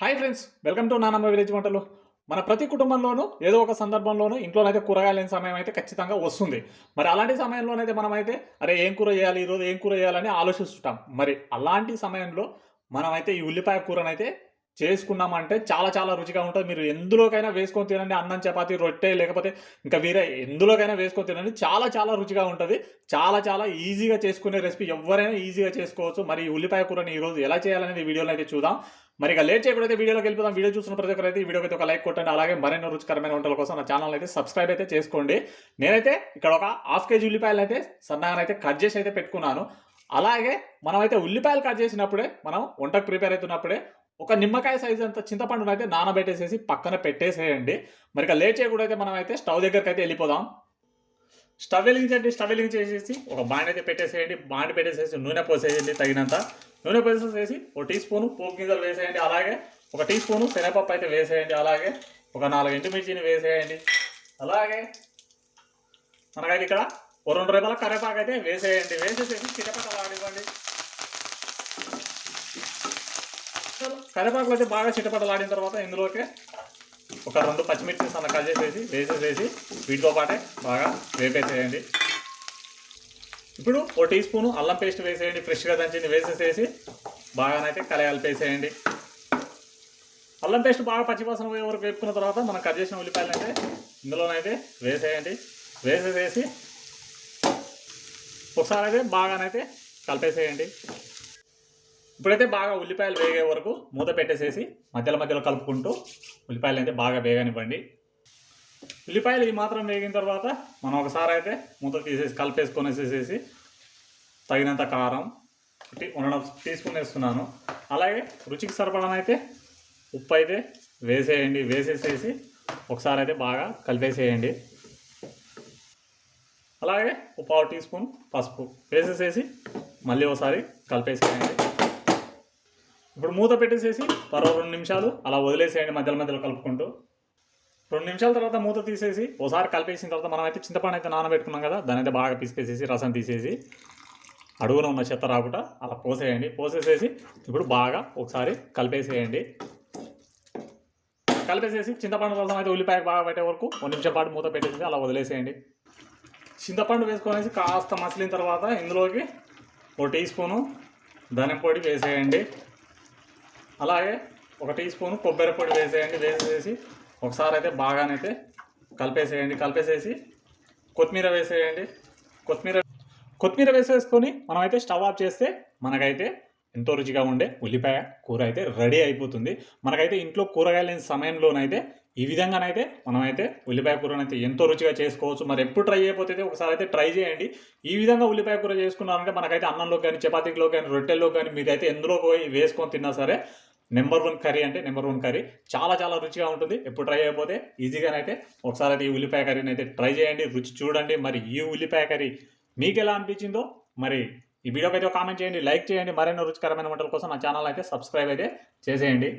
Hi friends welcome to నానమ్మ village వంటలు. మన ప్రతి కుటుంబంలోనూ ఏదో ఒక సందర్భంలోనూ ఇంట్లోనైతే కూరగాయలు లేని సమయం అయితే ఖచ్చితంగా వస్తుంది. మరి అలాంటి సమయంలోనైతే మనమైతే అరే ఏం కూర చేయాలి? ఈరోజు ఏం కూర చేయాలని ఆలోచిస్తుంటాం. మరి అలాంటి సమయంలో మనమైతే ఈ ఉల్లిపాయ కూరనైతే చేసుకున్నామంటే చాలా చాలా రుచిగా ఉంటుంది. మీరు ఎందులోకైనా వేసుకొని తినండి అన్నం చపాతి రొట్టె లేకపోతే ఇంకా వేరే ఎందులోకైనా వేసుకొని తినండి చాలా చాలా రుచిగా ఉంటుంది. చాలా చాలా ఈజీగా చేసుకునే రెసిపీ ఎవరైనా ఈజీగా చేసుకోవచ్చు. మరి ఉల్లిపాయ కూరని ఈరోజు ఎలా చేయాలనేది వీడియోలో అయితే చూద్దాం. మరి ఇక లేట్ చేయకూడదు వీడియోలోకి వెళ్ళిపోదాం. వీడియో చూసిన ప్రతి ఒక్కరైతే అయితే ఈ వీడియోకి అయితే ఒక లైక్ కొట్టండి. అలాగే మరెన్నో రుచికరమైన వంటల కోసం నా ఛానల్ అయితే సబ్స్క్రైబ్ అయితే చేసుకోండి. నేనైతే ఇక్కడ ఒక హాఫ్ కేజీ ఉల్లిపాయలు అయితే సన్నగా అయితే కట్ చేసి అయితే పెట్టుకున్నాను. అలాగే మనమైతే ఉల్లిపాయలు కట్ చేసినప్పుడే మనం వంటకు ప్రిపేర్ అవుతున్నప్పుడే ఒక నిమ్మకాయ సైజ్ అంత చింతపండును అయితే నానబెట్టేసేసి పక్కన పెట్టేసేయండి. మరి ఇక లేట్ చేయకూడదు అయితే మనం అయితే స్టవ్ దగ్గరికి అయితే వెళ్ళిపోదాం. స్టవ్ వెలిగించండి స్టవ్ వెలిగించేసేసి ఒక బాండ్ అయితే పెట్టేసేయండి. బాండ్ పెట్టేసేసి నూనె పోసేయండి తగినంత. నూనె పోసేసేసి ఒక టీ స్పూను పోపు గింజలు వేసేయండి అలాగే. ఒక టీ స్పూను శనగపప్పు అయితే వేసేయండి అలాగే. ఒక నాలుగు ఎండుమిర్చిని వేసేయండి అలాగే. మనకైతే ఇక్కడ ఓ రెండు రూపాయల కరివేపాకు అయితే వేసేయండి. వేసేసేసి చిటపటలాడివ్వండి. కరివేపాకులు అయితే బాగా చిటపటలాడిన తర్వాత ఇందులోకి ఒక రెండు పచ్చిమిర్చి సన్న కట్ చేసేసి వేసేసేసి వీటితో పాటే బాగా వేపేసేయండి. ఇప్పుడు ఓ టీ స్పూను అల్లం పేస్ట్ వేసేయండి ఫ్రెష్గా దంచింది వేసేసేసి బాగానైతే కలయాలిపేసేయండి అల్లం పేస్ట్ బాగా పచ్చివాసన పోయే వరకు వేపుకున్న తర్వాత మనం కట్ చేసిన ఉల్లిపాయలు అయితే ఇందులోనైతే వేసేయండి. వేసేసేసి ఒకసారి అయితే బాగానైతే కలిపేసేయండి. ఇప్పుడైతే బాగా ఉల్లిపాయలు వేగే వరకు మూత పెట్టేసేసి మధ్యలో మధ్యలో కలుపుకుంటూ ఉల్లిపాయలు అయితే బాగా వేగనివ్వండి. ఉల్లిపాయలు ఈ మాత్రం వేగిన తర్వాత మనం ఒకసారి అయితే మూత తీసేసి కలిపేసుకొనేసేసేసి తగినంత కారం ఒకటి తీసుకుని వేస్తున్నాను. అలాగే రుచికి సరిపడనైతే ఉప్పు అయితే వేసేయండి. వేసేసేసి ఒకసారి అయితే బాగా కలిపేసేయండి. అలాగే ఒక పావు టీ స్పూన్ పసుపు వేసేసేసి మళ్ళీ ఒకసారి కలిపేసేయండి. ఇప్పుడు మూత పెట్టేసేసి మరో రెండు నిమిషాలు అలా వదిలేసేయండి మధ్యలో మధ్యలో కలుపుకుంటూ. రెండు నిమిషాల తర్వాత మూత తీసేసి ఒకసారి కలిపేసిన తర్వాత మనం అయితే చింతపండు అయితే నానబెట్టుకున్నాం కదా దాని అయితే బాగా పిసిపేసేసి రసం తీసేసి అడుగున ఉన్న చెత్త రాకుండా అలా పోసేయండి. పోసేసేసి ఇప్పుడు బాగా ఒకసారి కలిపేసేయండి. కలిపేసేసి చింతపండు రసం అయితే ఉల్లిపాయ బాగా పెట్టే వరకు ఒక నిమిషం పాటు మూత పెట్టేసి అలా వదిలేసేయండి. చింతపండు వేసుకొనేసి కాస్త మసిలిన తర్వాత ఇందులోకి ఒక టీ స్పూను ధనియం పొడి వేసేయండి. అలాగే ఒక టీ స్పూన్ కొబ్బరి పొడి వేసేయండి వేసేసి ఒకసారి అయితే బాగానైతే కలిపేసేయండి కలిపేసేసి కొత్తిమీర వేసేయండి. కొత్తిమీర కొత్తిమీర వేసేసుకొని మనమైతే స్టవ్ ఆఫ్ చేస్తే మనకైతే ఎంతో రుచిగా ఉండే ఉల్లిపాయ కూర అయితే రెడీ అయిపోతుంది. మనకైతే ఇంట్లో కూరగాయలు లేని సమయంలోనైతే ఈ విధంగానైతే మనమైతే ఉల్లిపాయ కూరనైతే ఎంతో రుచిగా చేసుకోవచ్చు. మరి ఎప్పుడు ట్రై అయిపోతే ఒకసారి అయితే ట్రై చేయండి. ఈ విధంగా ఉల్లిపాయ కూర చేసుకున్నారంటే మనకైతే అన్నంలో కానీ చపాతీలో కానీ రొట్టెల్లో కానీ మీరైతే ఎందులో పోయి వేసుకొని తిన్నా సరే నెంబర్ వన్ కర్రీ అంటే నెంబర్ వన్ కర్రీ. చాలా చాలా రుచిగా ఉంటుంది. ఎప్పుడు ట్రై అయిపోతే ఈజీగానైతే ఒకసారి అయితే ఈ ఉల్లిపాయ కర్రీని అయితే ట్రై చేయండి. రుచి చూడండి. మరి ఈ ఉల్లిపాయ కర్రీ మీకు ఎలా అనిపించిందో మరి ఈ వీడియోకి అయితే కామెంట్ చేయండి. లైక్ చేయండి. మరెన్నో రుచికరమైన వంటల కోసం నా ఛానల్ అయితే సబ్స్క్రైబ్ అయితే చేసేయండి.